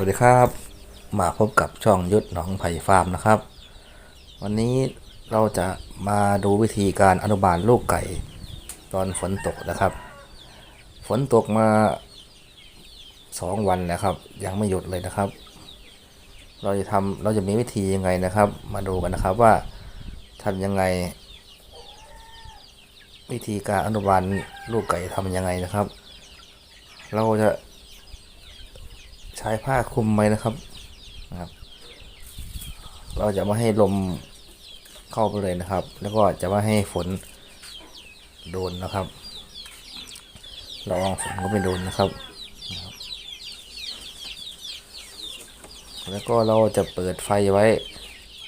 วัสดีครับ มาพบกับช่องยุทธหนองไผ่ฟาร์มนะครับ วันนี้เราจะมาดูวิธีการอนุบาลลูกไก่ตอนฝนตกนะครับ ฝนตกมาสองวันนะครับ ยังไม่หยุดเลยนะครับ เราจะทำเราจะมีวิธียังไงนะครับ มาดูกันนะครับว่าทำยังไง วิธีการอนุบาลลูกไก่ทำยังไงนะครับ เราจะ ใช้ผ้าคลุมไว้นะครับนะครับ เราจะไม่ให้ลมเข้าไปเลยนะครับ แล้วก็จะไม่ให้ฝนโดนนะครับระวังฝนก็ไม่โดนนะครับ แล้วก็เราจะเปิดไฟไว้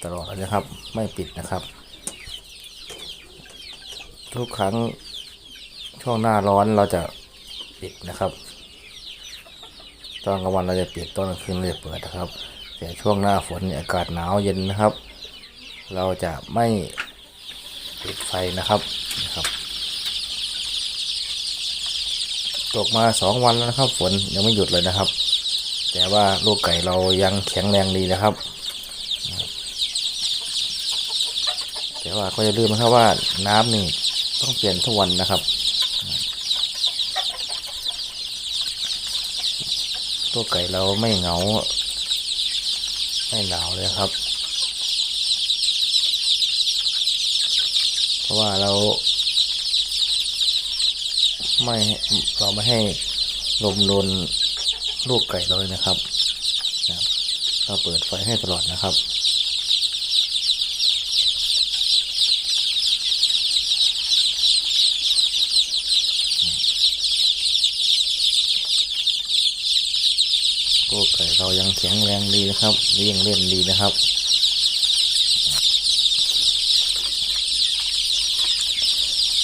ตลอดนะครับ ไม่ปิดนะครับ ทุกครั้งช่วงหน้าร้อนเราจะปิดนะครับ ตอนกลางวันเราจะปิดตอนกลางคืนเราจะเปิดนะครับแต่ช่วงหน้าฝนเนี่ยอากาศหนาวเย็นนะครับ เราจะไม่ปิดไฟนะครับนะครับ ตกมาสองวันแล้วนะครับ ฝนยังไม่หยุดเลยนะครับ แต่ว่าลูกไก่เรายังแข็งแรงดีนะครับ แต่ว่าก็อย่าลืมนะครับว่าน้ำนี่ต้องเปลี่ยนทุกวันนะครับ ตัวไก่เราไม่เหงา ไม่หนาวเลยครับ เพราะว่าเรา ไม่เราไม่ให้ลมโดนลูกไก่เลยนะครับนะครับเราเปิดไฟให้ตลอดนะครับ ตัวไก่เรายังแข็งแรงดีนะครับเลี้ยงเล่นดีนะครับ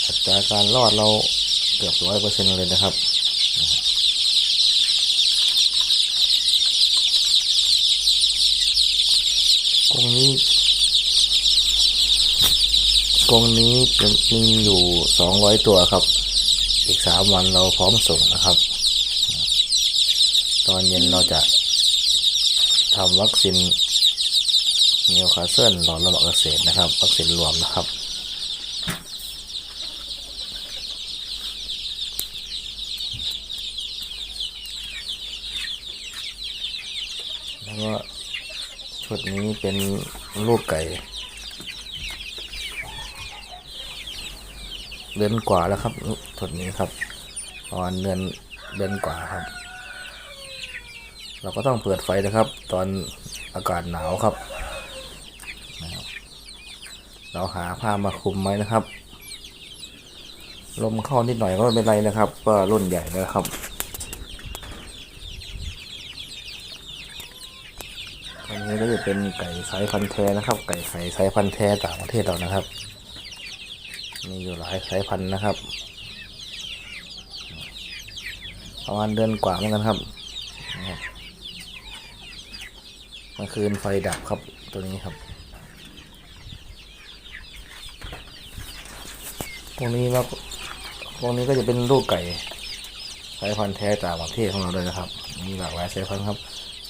อัตราการรอดเราเกือบร้อยเปอร์เซ็นต์เลยนะครับกรงนี้กรงนี้จะมีอยู่สองร้อยตัวครับ อีกสามวันเราพร้อมส่งนะครับ ตอนเย็นเราจะทำวัคซีนนิวคาสเซิลหลอดระบบเกษตรนะครับ วัคซีนรวมนะครับ แล้วก็ชุดนี้เป็นลูกไก่ เดือนกว่าแล้วครับชุดนี้ครับประมาณเดือนเดือนกว่าครับ เราก็ต้องเปิดไฟนะครับ ตอนอากาศหนาวครับ เราหาผ้ามาคลุมไว้นะครับ ลมเข้านิดหน่อยก็ไม่เป็นไรนะครับ ก็รุ่นใหญ่แล้วครับอันนี้ก็จะเป็นไก่สายพันธุ์แท้นะครับ ไก่ไข่สายพันธุ์แท้ต่างประเทศเรานะครับ มีอยู่หลายสายพันธุ์นะครับ ประมาณเดือนกว่าเหมือนกันครับ เมื่อคืนไฟดับครับตัวนี้ครับพวกนี้แล้วพวกนี้ก็จะเป็นลูกไก่สายพันธุ์แท้ต่างประเทศของเราเลยนะครับ มีหลากหลายสายพันธุ์ครับ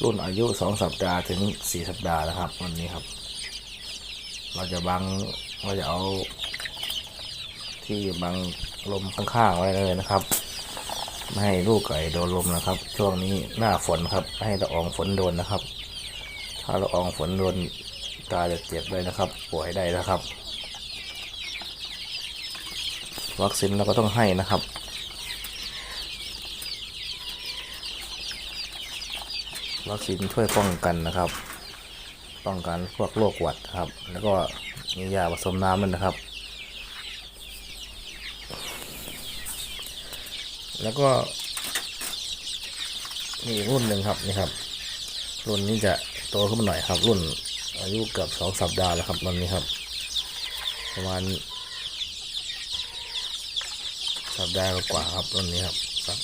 รุ่นอายุสองสัปดาห์ถึงสี่สัปดาห์นะครับ วันนี้ครับ เราจะบังเราจะเอา ที่บังลมข้างๆไว้เลยนะครับ ไม่ให้ลูกไก่โดนลมนะครับ ช่วงนี้หน้าฝนครับ ให้ละอองฝนโดนนะครับ ถ้าละอองฝนโดนตาจะเจ็บเลยนะครับ ป่วยได้นะครับ วัคซีนเราก็ต้องให้นะครับวัคซีนช่วยป้องกันนะครับ ป้องกันพวกโรคหวัดครับ แล้วก็มียาผสมน้ำด้วยนะครับ แล้วก็มีรุ่นหนึ่งครับนี่ครับ รุ่นนี้จะโตขึ้นมาหน่อยครับ รุ่นอายุเกือบสองสัปดาห์แล้วครับรุ่นนี้ครับ ประมาณสัปดาห์กว่าครับรุ่นนี้ครับครับ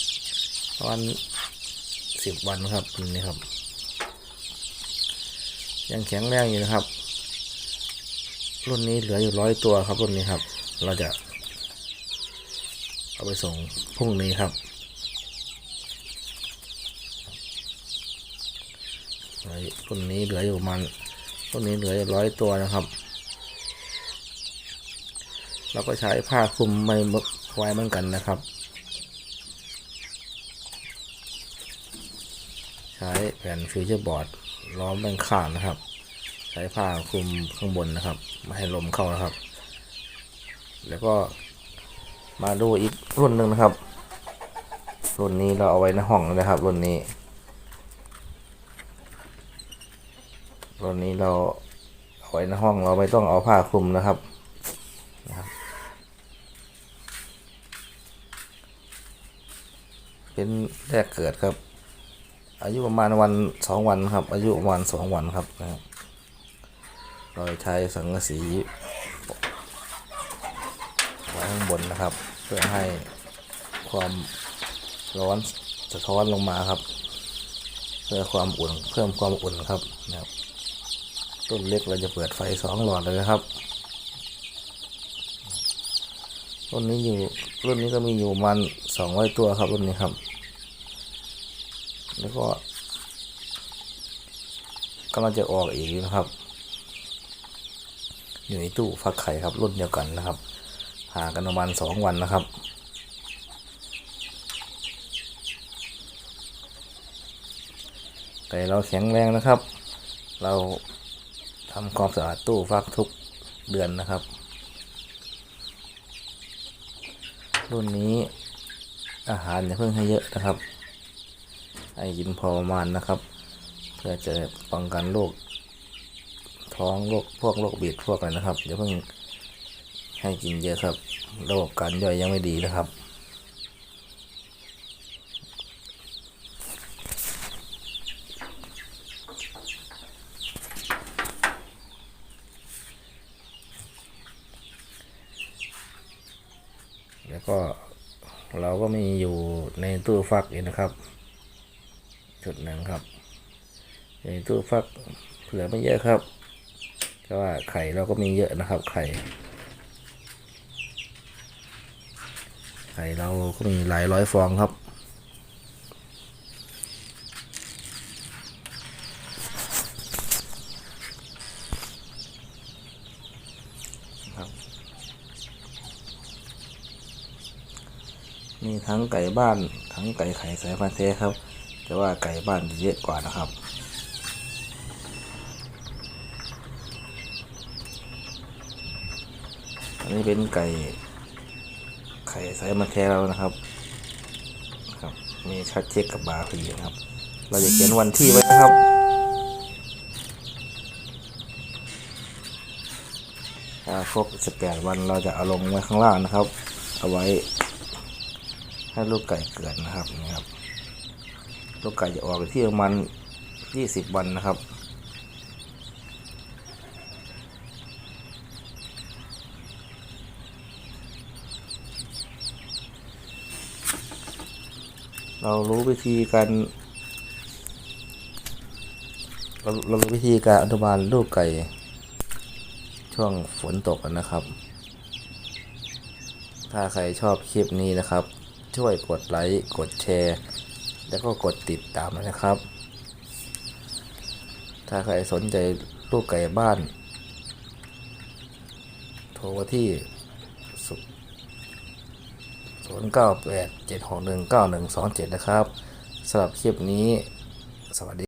ประมาณสิบวันครับรุ่นนี้ครับ ยังแข็งแรงอยู่นะครับ รุ่นนี้เหลืออยู่ร้อยตัวครับรุ่นนี้ครับ เราจะเอาไปส่งพรุ่งนี้ครับ เหลือรุ่นนี้เหลืออยู่ประมาณรุ่นนี้เหลืออยู่ร้อยตัวนะครับ เราก็ใช้ผ้าคลุมไม่ไว้เหมือนกันนะครับ ใช้แผ่นฟิวเจอร์บอร์ดล้อมแบ่งข้างนะครับ ใช้ผ้าคลุมข้างบนนะครับ ไม่ให้ลมเข้านะครับ แล้วก็มาดูอีกรุ่นหนึ่งนะครับ รุ่นนี้เราเอาไว้ในห้องนะครับ รุ่นนี้ รุ่นนี้เราเอาไว้ในห้องเราไม่ต้องเอาผ้าคลุมนะครับนะครับ เป็นแรกเกิดครับ อายุประมาณวันสองวันครับ อายุประมาณสองวันครับนะครับเราใช้สังกะสีไว้ข้างบนนะครับ เพื่อให้ความร้อนสะท้อนลงมาครับ เพื่อความอุ่นเพิ่มความอุ่นครับนะครับ ต้นเล็กเราจะเปิดไฟสองหลอดเลยนะครับรุ่นนี้อยู่รุ่นนี้ก็มีอยู่มันสองร้อยตัวครับรุ่นนี้ครับ แล้วก็กำลังจะออกอีกนะครับ อยู่ในตู้ฟักไข่ครับรุ่นเดียวกันนะครับห่างกันประมาณสองวันนะครับไก่เราแข็งแรงนะครับ เรา ทำความสะอาดตู้ฟักทุกเดือนนะครับ รุ่นนี้อาหารอย่าเพิ่งให้เยอะนะครับ ให้กินพอประมาณนะครับ เพื่อจะป้องกันโรคท้องโรคพวกโรคบีดพวกอะไรนะครับอย่าเพิ่งให้กินเยอะครับ ระบบการย่อยยังไม่ดีนะครับ แล้วก็เราก็มีอยู่ในตู้ฟักอีกนะครับจุดหนึ่งครับในตู้ฟักเหลือไม่เยอะครับแต่ว่าไข่เราก็มีเยอะนะครับ ไข่ ไข่เราก็มีหลายร้อยฟองครับ มีทั้งไก่บ้านทั้งไก่ไข่สายพันธุ์แท้ครับ แต่ว่าไก่บ้านจะเยอะกว่านะครับ อันนี้เป็นไก่ไข่สายพันธุ์แท้แล้วนะครับครับ มีชัดเช็คกับบาร์พีนะครับ เราจะเขียนวันที่ไว้นะครับถ้าครบ18 วันเราจะเอาลงไว้ข้างล่างนะครับ เอาไว้ ให้ลูกไก่เกิดนะครับนี่ครับ ลูกไก่จะออกที่ประมาณ20วันนะครับ เรารู้วิธีการเราเรารู้วิธีการอนุบาลลูกไก่ ช่วงฝนตกนะครับ ถ้าใครชอบคลิปนี้นะครับ ช่วยกดไลค์ กดแชร์ แล้วก็กดติดตามนะครับ ถ้าใครสนใจลูกไก่บ้าน โทรมาที่0 9 8 7 6 1 9 1 2 7 นะครับสำหรับคลิปนี้ สวัสดี